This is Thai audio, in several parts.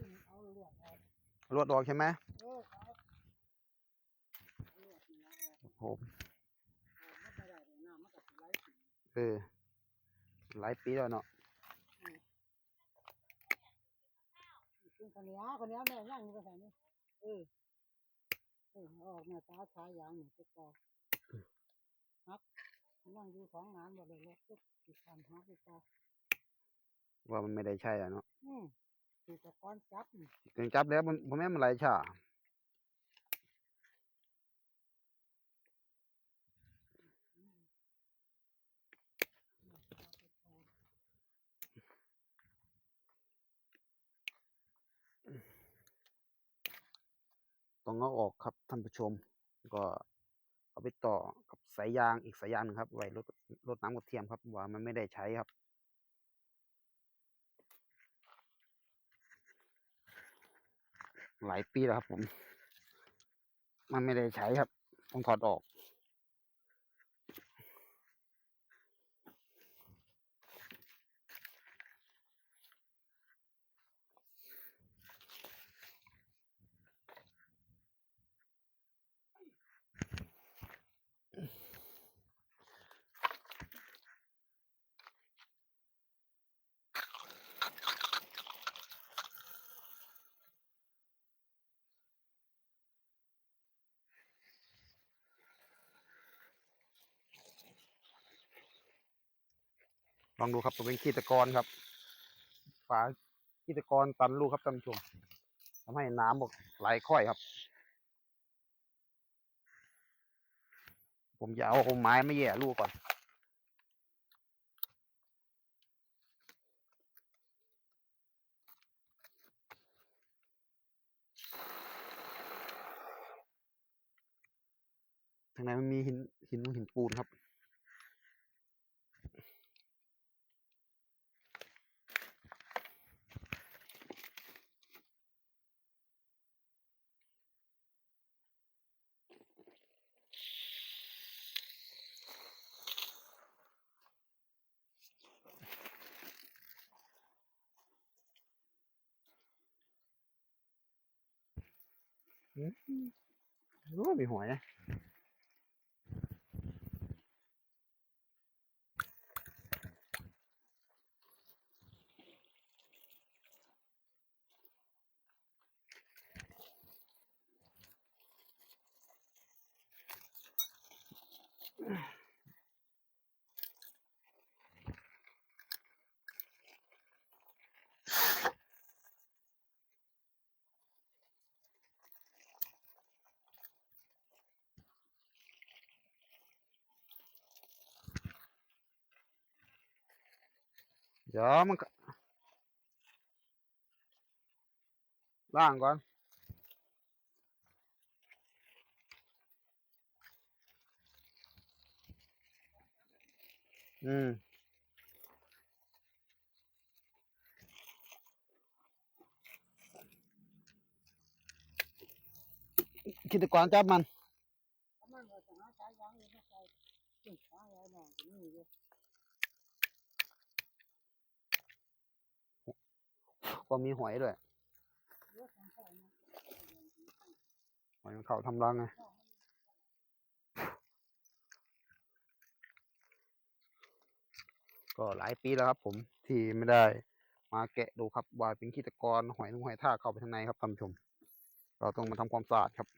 ขึ้นเอาลวดออกรวดออกใช่ไหมเออครับลวดนี่เอาออกผมเอาไม่ได้เลยน้ำมันก็สิไหลสิเออหลายปีแล้วเนาะขึ้นคนนี้คนนี้แม่ย่างอยู่ไปไหนนี่เออเออเอาออกมาตาชายยางนี่ไปก่อฮักนั่งอยู่ของงานบ่เลยแล้วก็ติดตามหาไปก่อว่ามันไม่ได้ใช่อะเนาะอืม ติดตะกอนจับถึงจับแล้วมันผมแม่มันไหลชาต้องเอาออกครับท่านผู้ชม ก็เอาไปต่อกับสายยางอีกสายยางหนึงครับไว้ลดลดน้ำกระเทียมครับว่ามันไม่ได้ใช้ครับ หลายปีแล้วครับผม มันไม่ได้ใช้ครับ ต้องถอดออก ลองดูครับตัวเป็นขี้ตะกอนครับ ฝาขี้ตะกอนตันลูกครับท่านผู้ชมทำให้น้ำบอกไหลค่อยครับ ผมจะเอาไม้ไมาแย่ลูกก่อนทางในมันมีหินหินหินปูนครับ รู้ว่ามีหวยนะ เดี๋ยวมันก็ล่างก่อนอืมคิดแต่ก่อนจับมันถ้ามันว่าจะหาชายยางนี่ไม่ใช่ขึ้นชายยางหน่อย ก็มีหอยด้วยหอยมันเขาทำรังไงก็หลายปีแล้วครับ ผมที่ไม่ได้ มาแกะดูครับว่าเป็นขี้ตะกอนหอยนุ่งหอยท่าเข้าไปทางในครับท่านผู้ชม เราต้องมาทำความสะอาดครับ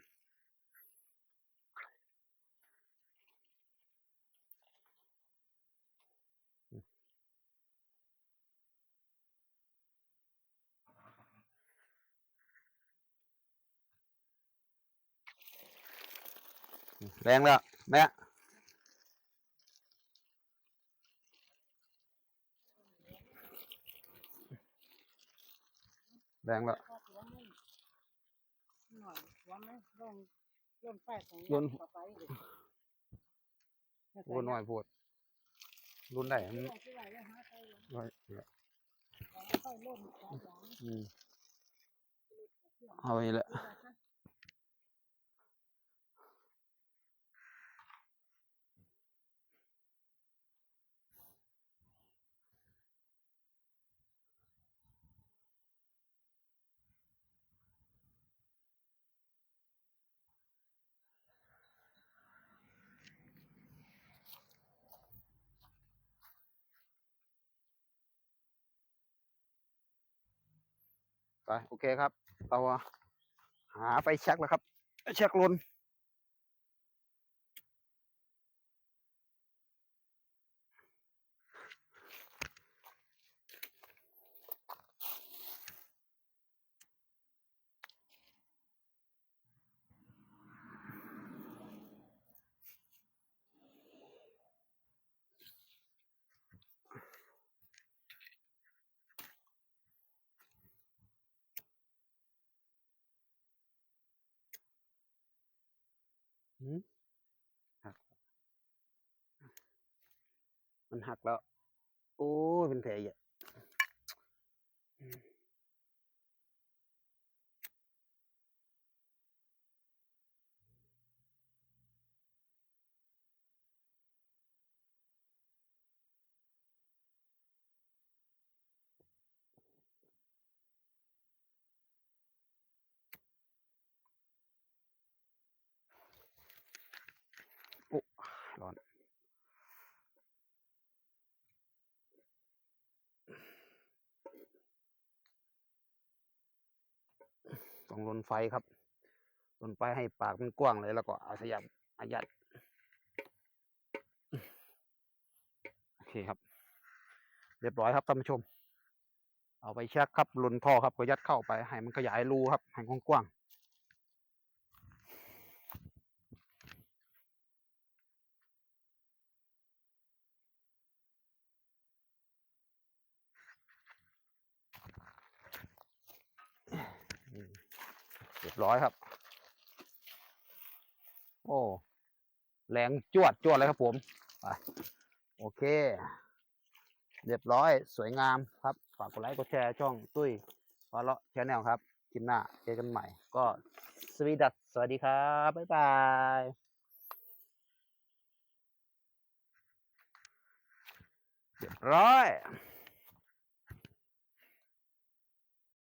แรงแล้วแม่แรงแล้วก็หัวมันหน่อยหัวมันเริ่มเริ่มแตกของโยนต่อไปเลยโอ้น้อยโพดรุ่นไหนมันไม่ไหวเลยหาไปเลยน้อยค่อยเริ่มชายยางอืมเอาไปละ โอเคครับ เราหาไฟแช็กแล้วครับแช็กลน หัก มันหักแล้ว โอ้เป็นแผลใหญ่โอ้ร้อน ต้องลนไฟครับลนไฟให้ปากมันกว้างเลยแล้วก็เอาสยับอายัดโอเคครับ เรียบร้อยครับท่านผู้ชม เอาไปเช็คครับลนท่อครับก็ยัดเข้าไปให้มันขยายรูครับให้กว้างๆ เรียบร้อยครับ โอ้แรงจวดจวดเลยครับผมไปโอเค เรียบร้อยสวยงามครับ ฝากกดไลค์กดแชร์ช่องตุ้ยฟาเลาะชแนลครับคลิปหน้าเจอกันใหม่ ก็สวีดัสสวัสดีครับ บ๊ายบายเรียบร้อย